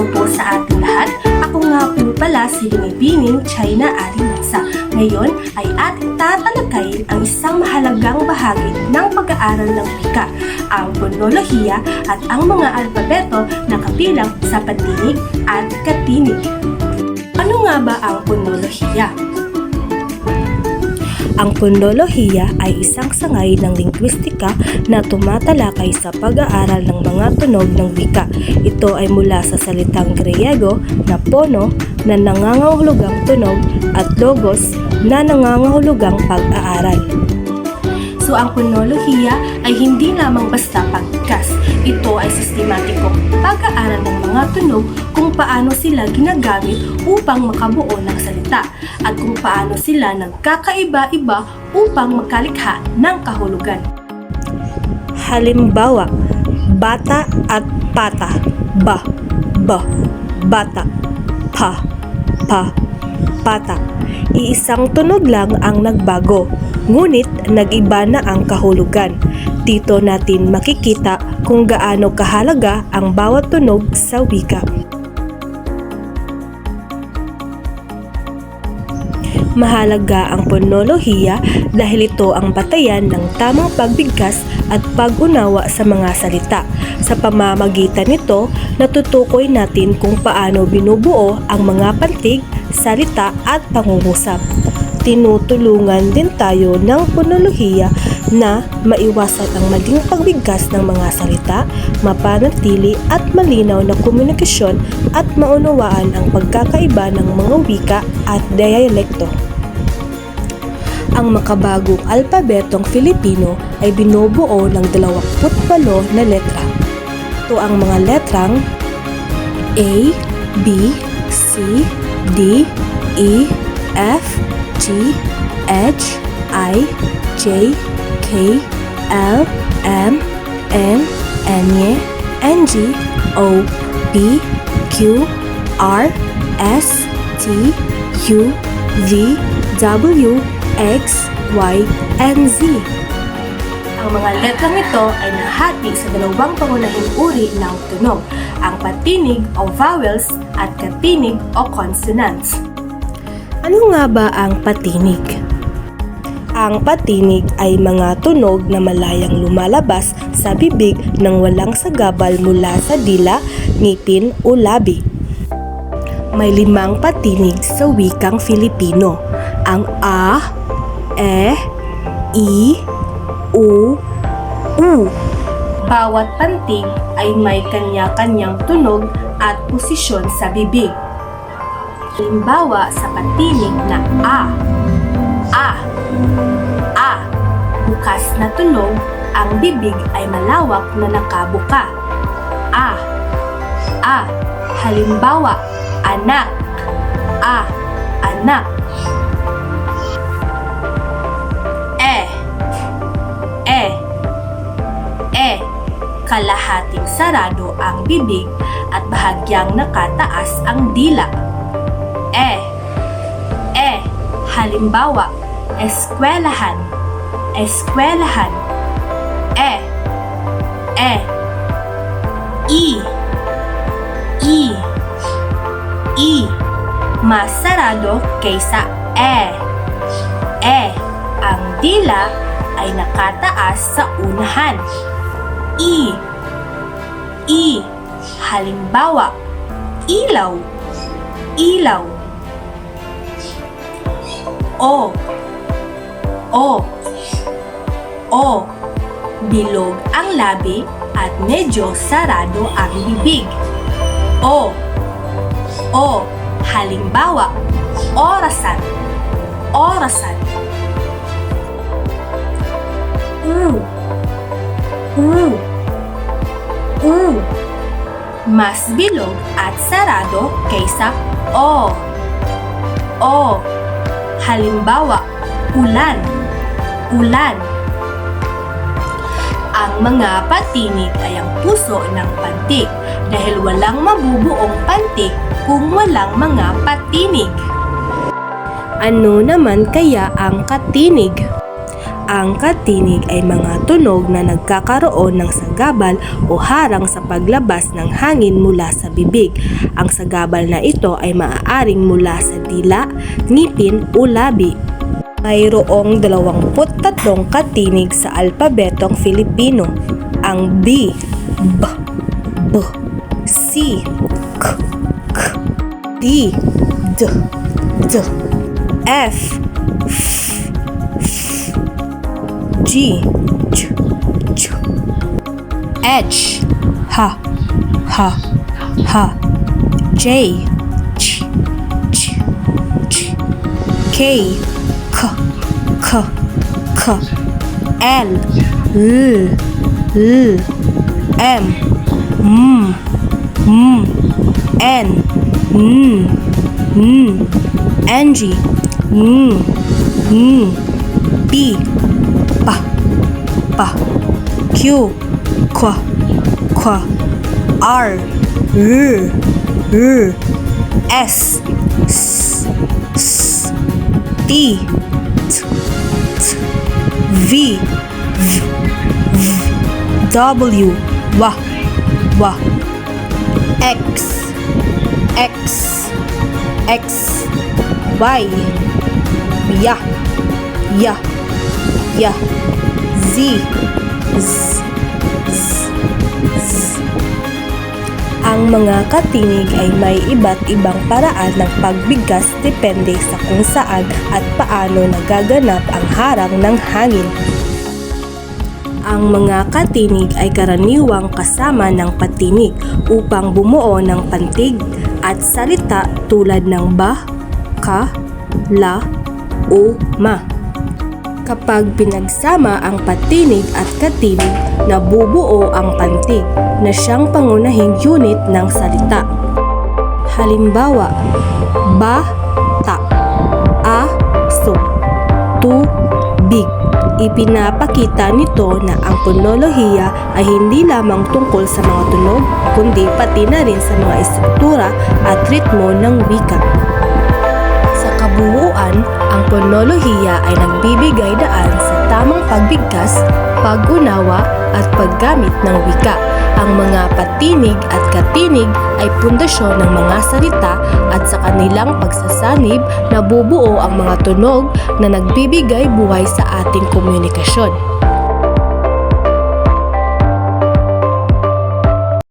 araw po sa ating lahat. Ako nga po pala si Binibining China Arinasa. Ngayon ay ating tatalakayin ang isang mahalagang bahagi ng pag-aaral ng wika, ang phonolohiya at ang mga alpabeto na kabilang sa patinig at katinig. Ano nga ba ang phonolohiya? Ang phonolohiya ay isang sangay ng lingwistika na tumatalakay sa pag-aaral ng mga tunog ng wika. Ito ay mula sa salitang Griego na pono na nangangahulugang tunog at logos na nangangahulugang pag-aaral. So ang phonolohiya ay hindi lamang basta pagkas. Ito ay sistematikong pag-aaral ng mga tunog kung paano sila ginagamit upang makabuo ng salita at kung paano sila nagkakaiba-iba upang makalikha ng kahulugan. Halimbawa, bata at pata, ba, ba, bata, pa, pa, pata. Iisang tunog lang ang nagbago, ngunit nag-iba na ang kahulugan. Dito natin makikita kung gaano kahalaga ang bawat tunog sa wika. Mahalaga ang phonolohiya dahil ito ang batayan ng tamang pagbigkas at pag-unawa sa mga salita. Sa pamamagitan nito, natutukoy natin kung paano binubuo ang mga pantig, salita at pangungusap. Tinutulungan din tayo ng phonolohiya na maiwasan ang maling pagbigkas ng mga salita, mapanatili at malinaw na komunikasyon at maunawaan ang pagkakaiba ng mga wika at dialekto. Ang makabagong alpabetong Filipino ay binubuo ng 28 na letra. Ito ang mga letrang A, B, C, D, E, F, G, H, I, J, K, L, M, N, N, N, G, O, P, Q, R, S, T, U, V, W, X, Y, and Z. Ang mga letrang ito ay nahati sa dalawang pangunahing uri ng tunog, ang patinig o vowels at katinig o consonants. Ano nga ba ang patinig? Ang patinig ay mga tunog na malayang lumalabas sa bibig nang walang sagabal mula sa dila, ngipin o labi. May limang patinig sa wikang Filipino. Ang A, E, I, U, U. Bawat pantig ay may kanya-kanyang tunog at posisyon sa bibig. Halimbawa sa patinig na A. A. A. Bukas na tunog, ang bibig ay malawak na nakabuka. A. A. Halimbawa, anak. A. Anak. E. E. E. Kalahating sarado ang bibig at bahagyang nakataas ang dila. E. E. Halimbawa, eskwelahan. Eskwelahan. E. E. I. I. I. Mas sarado kaysa E. E. Ang dila ay nakataas sa unahan. I. I. Halimbawa, ilaw. Ilaw. O. O. O. Bilog ang labi at medyo sarado ang bibig. O. O. Halimbawa, orasan. Orasan. U. U. U. Mas bilog at sarado kaysa O. O. Halimbawa, ulan. Ulan. Ang mga patinig ay ang puso ng pantig dahil walang mabubuong pantig kung walang mga patinig. Ano naman kaya ang katinig? Ang katinig ay mga tunog na nagkakaroon ng sagabal o harang sa paglabas ng hangin mula sa bibig. Ang sagabal na ito ay maaaring mula sa dila, ngipin o labi. Mayroong 23 katinig sa alpabetong Filipino. Ang B, B, B, C, K, K, D, D, D, F, F, F, G, J, J, H, H, H, H, J, J, J, J, K, K, K, L, L, L, M, M, M, N, N, N, N, G, N, N, P, P, P, Q, Q, Q, R, R, R, S, S, T, V, V, V, W, W, W, X, X, X, Y, Y, Y, Y, Z, Z, Ang mga katinig ay may iba't ibang paraan ng pagbigkas depende sa kung saan at paano nagaganap ang harang ng hangin. Ang mga katinig ay karaniwang kasama ng patinig upang bumuo ng pantig at salita tulad ng ba, ka, la, o ma. Kapag pinagsama ang patinig at katinig, nabubuo ang pantig na siyang pangunahing unit ng salita. Halimbawa, ba, ta, a, so, tu, big. Ipinapakita nito na ang ponolohiya ay hindi lamang tungkol sa mga tunog, kundi pati na rin sa mga estruktura at ritmo ng wika. Kabuuan, ang ponolohiya ay nagbibigay daan sa tamang pagbigkas, pag-unawa at paggamit ng wika. Ang mga patinig at katinig ay pundasyon ng mga salita at sa kanilang pagsasanib nabubuo ang mga tunog na nagbibigay buhay sa ating komunikasyon.